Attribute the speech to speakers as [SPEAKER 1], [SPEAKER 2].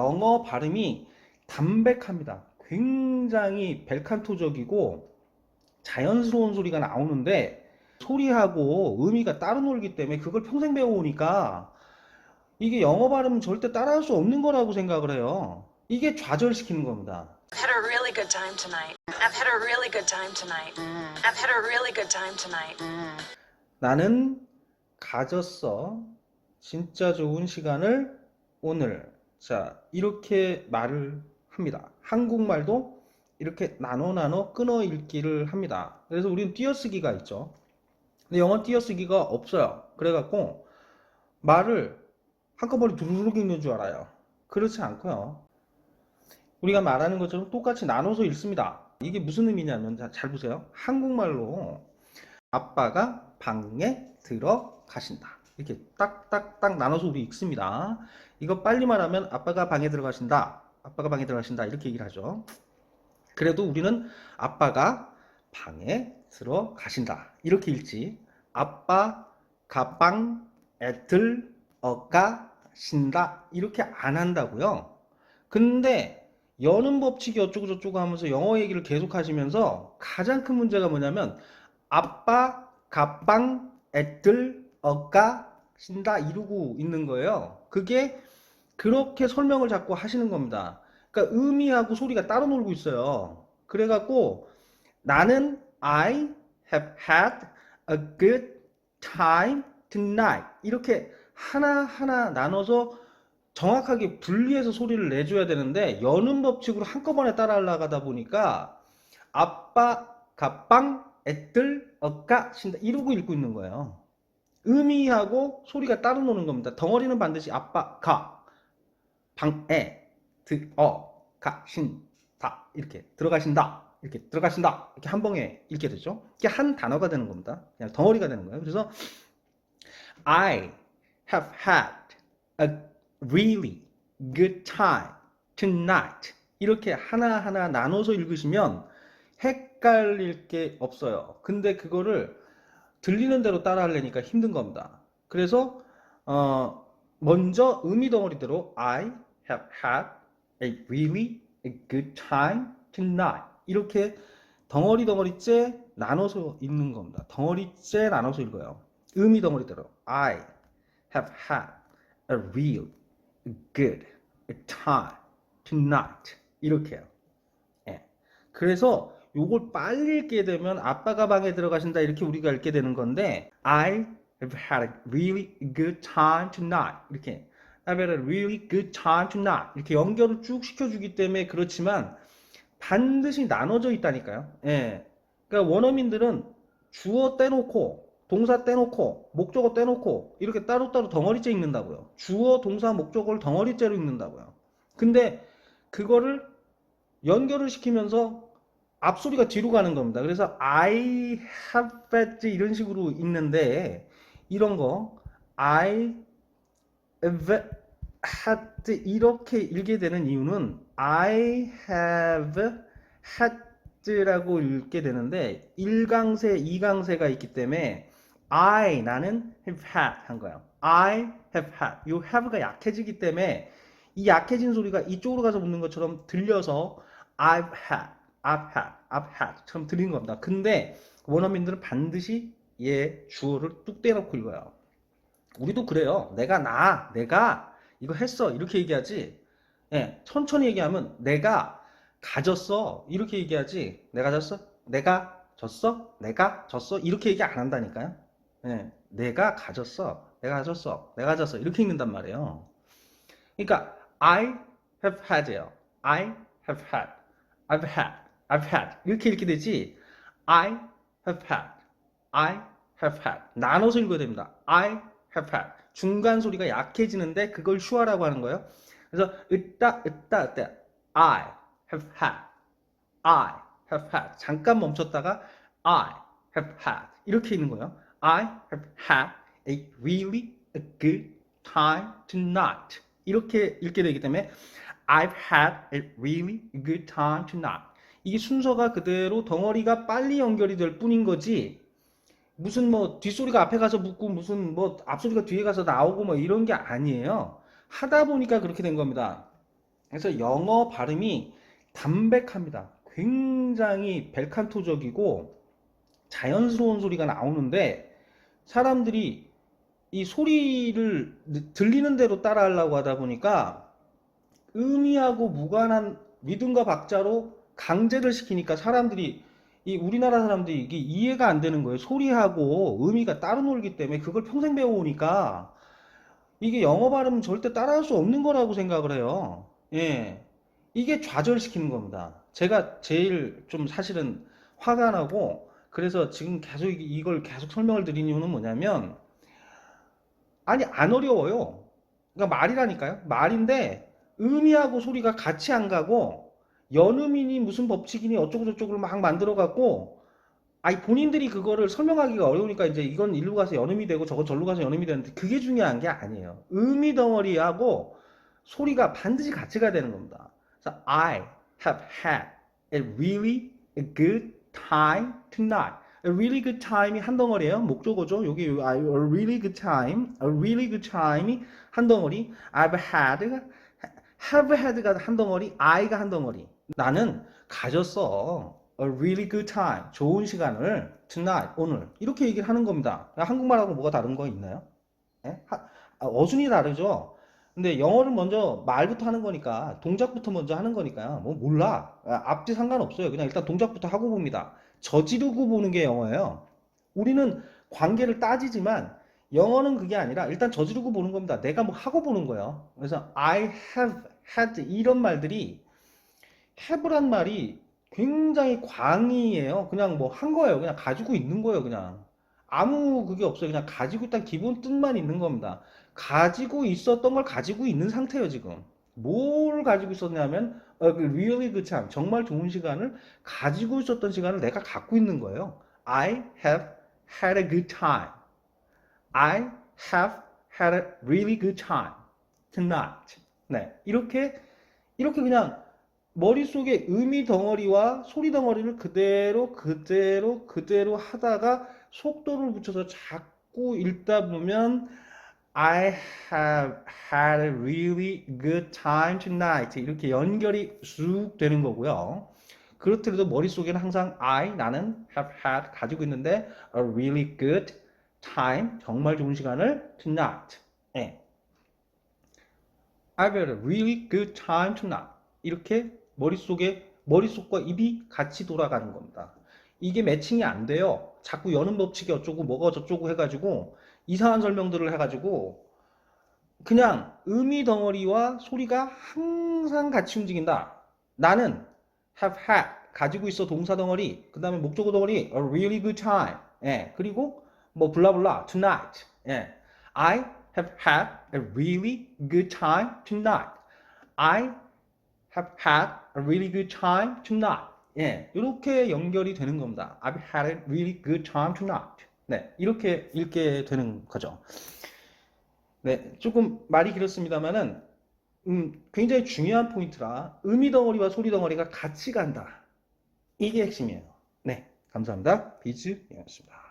[SPEAKER 1] 영어 발음이 담백합니다. 굉장히 벨칸토적이고 자연스러운 소리가 나오는데 소리하고 의미가 따로 놀기 때문에 그걸 평생 배워오니까 이게 영어 발음은 절대 따라할 수 없는 거라고 생각을 해요. 이게 좌절시키는 겁니다.
[SPEAKER 2] I've had a really good time tonight. I've had a really good time tonight. I've had a really good time tonight.
[SPEAKER 1] 나는 가졌어. 진짜 좋은 시간을 오늘. 자, 이렇게 말을 합니다. 한국말도 이렇게 나눠 나눠 끊어 읽기를 합니다. 그래서 우리는 띄어쓰기가 있죠. 근데 영어 띄어쓰기가 없어요. 그래갖고 말을 한꺼번에 두루룩 읽는 줄 알아요. 그렇지 않고요. 우리가 말하는 것처럼 똑같이 나눠서 읽습니다. 이게 무슨 의미냐면 자, 잘 보세요. 한국말로 아빠가 방에 들어가신다. 이렇게 딱딱딱 나눠서 우리 읽습니다. 이거 빨리 말하면 아빠가 방에 들어가신다. 아빠가 방에 들어가신다. 이렇게 얘기를 하죠. 그래도 우리는 아빠가 방에 들어가신다. 이렇게 읽지. 아빠 가방 애들 어가 신다. 이렇게 안 한다고요. 근데 여는 법칙이 어쩌고 저쩌고 하면서 영어 얘기를 계속 하시면서 가장 큰 문제가 뭐냐면 아빠 가방 애들 어가 신다 이러고 있는 거예요. 그게 그렇게 설명을 자꾸 하시는 겁니다. 그러니까 의미하고 소리가 따로 놀고 있어요. 그래갖고 나는 I have had a good time tonight 이렇게 하나하나 나눠서 정확하게 분리해서 소리를 내줘야 되는데 여는 법칙으로 한꺼번에 따라 하려다 보니까 아빠 가방 애들 어까 신다 이러고 읽고 있는 거예요. 의미하고 소리가 따로 노는 겁니다. 덩어리는 반드시 아빠 가 방에 들어가 신 다 이렇게 들어가신다 이렇게 들어가신다 이렇게 한 번에 읽게 되죠. 이게 한 단어가 되는 겁니다. 그냥 덩어리가 되는 거예요. 그래서 I have had a really good time tonight 이렇게 하나하나 나눠서 읽으시면 헷갈릴 게 없어요. 근데 그거를 들리는 대로 따라 하려니까 힘든 겁니다. 그래서 어, 먼저 의미 덩어리대로 I have had a really good time tonight 이렇게 덩어리 덩어리째 나눠서 읽는 겁니다. 덩어리째 나눠서 읽어요. 의미 덩어리대로 I have had a real good time tonight 이렇게요. 예. 그래서 요걸 빨리 읽게 되면 아빠가 방에 들어가신다 이렇게 우리가 읽게 되는 건데 I have had a really good time tonight 이렇게 I've had a really good time tonight 이렇게 연결을 쭉 시켜주기 때문에 그렇지만 반드시 나눠져 있다니까요. 예. 그러니까 원어민들은 주어 떼놓고 동사 떼놓고 목적어 떼놓고 이렇게 따로따로 덩어리째 읽는다고요. 주어 동사 목적어를 덩어리째로 읽는다고요. 근데 그거를 연결을 시키면서 앞소리가 뒤로 가는 겁니다. 그래서 I have had 이런 식으로 읽는데 이런 거 I have had 이렇게 읽게 되는 이유는 I have had라고 읽게 되는데 1강세, 2강세가 있기 때문에 I 나는 have had 한 거예요. I have had. 이 have가 약해지기 때문에 이 약해진 소리가 이쪽으로 가서 붙는 것처럼 들려서 I've had, I've had, I've had처럼 들리는 겁니다. 근데 원어민들은 반드시 얘 주어를 뚝 떼놓고 읽어요. 우리도 그래요. 내가 나, 내가 이거 했어 이렇게 얘기하지. 예, 천천히 얘기하면 내가 가졌어 이렇게 얘기하지. 내가 졌어? 내가 졌어? 내가 졌어? 이렇게 얘기 안 한다니까요. 예, 내가 가졌어. 내가 가졌어. 내가 가졌어. 이렇게 읽는단 말이에요. 그러니까 I have had예요. I have had. I've had. I've had. 이렇게 읽게 되지. I have had. I have had. 나눠서 읽어야 됩니다. I have had. 중간 소리가 약해지는데 그걸 슈아라고 하는 거예요. 그래서 으따 으따 으따 I have had. I have had. 잠깐 멈췄다가 I have had. 이렇게 읽는 거예요. I have had a really good time tonight. 이렇게 읽게 되기 때문에 I've had a really good time tonight. 이게 순서가 그대로 덩어리가 빨리 연결이 될 뿐인 거지. 무슨 뭐 뒷소리가 앞에 가서 붙고 무슨 뭐 앞소리가 뒤에 가서 나오고 뭐 이런 게 아니에요. 하다 보니까 그렇게 된 겁니다. 그래서 영어 발음이 담백합니다. 굉장히 벨칸토적이고 자연스러운 소리가 나오는데 사람들이 이 소리를 들리는 대로 따라 하려고 하다 보니까 의미하고 무관한 리듬과 박자로 강제를 시키니까 사람들이 이 우리나라 사람들이 이게 이해가 안 되는 거예요. 소리하고 의미가 따로 놀기 때문에 그걸 평생 배워오니까 이게 영어 발음은 절대 따라할 수 없는 거라고 생각을 해요. 예. 이게 좌절시키는 겁니다. 제가 제일 좀 사실은 화가 나고 그래서 지금 계속 이- 이걸 계속 설명을 드리는 이유는 뭐냐면 아니 안 어려워요. 그러니까 말이라니까요. 말인데 의미하고 소리가 같이 안 가고 연음이니 무슨 법칙이니 어쩌고 저쩌고를 막 만들어 갖고 아니 본인들이 그거를 설명하기가 어려우니까 이제 이건 일로 가서 연음이 되고 저건 절로 가서 연음이 되는데 그게 중요한 게 아니에요. 의미 덩어리하고 소리가 반드시 같이 가야 되는 겁니다. 그래서 I have had a really good time tonight. A really good time이 한 덩어리예요. 목적어죠. 여기 I a really good time, a really good time이 한 덩어리. I've had, have had가 한 덩어리, I가 한 덩어리. 나는 가졌어. A really good time. 좋은 시간을 tonight, 오늘. 이렇게 얘기를 하는 겁니다. 한국말하고 뭐가 다른 거 있나요? 예? 하- 아, 어순이 다르죠? 근데 영어를 먼저 말부터 하는 거니까 동작부터 먼저 하는 거니까요. 뭐 몰라. 아, 앞뒤 상관없어요. 그냥 일단 동작부터 하고 봅니다. 저지르고 보는 게 영어예요. 우리는 관계를 따지지만 영어는 그게 아니라 일단 저지르고 보는 겁니다. 내가 뭐 하고 보는 거예요. 그래서 I have had 이런 말들이 have란 말이 굉장히 광의예요. 그냥 뭐 한 거예요. 그냥 가지고 있는 거예요. 그냥 아무 그게 없어요. 그냥 가지고 있다는 기본 뜻만 있는 겁니다. 가지고 있었던 걸 가지고 있는 상태예요, 지금. 뭘 가지고 있었냐면, 어, 그 really good time. 정말 좋은 시간을 가지고 있었던 시간을 내가 갖고 있는 거예요. I have had a good time. I have had a really good time tonight. 네. 이렇게, 이렇게 그냥 머릿속에 의미 덩어리와 소리 덩어리를 그대로, 그대로, 그대로 하다가 속도를 붙여서 자꾸 읽다 보면 I have had a really good time tonight. 이렇게 연결이 쑥 되는 거고요. 그렇더라도 머릿속에는 항상 I, 나는 have had, 가지고 있는데 a really good time, 정말 좋은 시간을 tonight. 예. I've had a really good time tonight. 이렇게 머릿속에, 머릿속과 입이 같이 돌아가는 겁니다. 이게 매칭이 안 돼요. 자꾸 여는 법칙이 어쩌고 뭐가 저쩌고 해가지고 이상한 설명들을 해가지고 그냥 의미 덩어리와 소리가 항상 같이 움직인다. 나는 have had 가지고 있어 동사 덩어리 그 다음에 목적어 덩어리 a really good time 예 그리고 뭐 블라블라 tonight 예 I have had a really good time tonight I have had a really good time tonight 예 이렇게 연결이 되는 겁니다 I've had a really good time tonight 네 이렇게 읽게 되는 거죠 네 조금 말이 길었습니다만은 음, 굉장히 중요한 포인트라 의미 덩어리와 소리 덩어리가 같이 간다. 이게 핵심이에요. 네, 감사합니다. 비즈였습니다.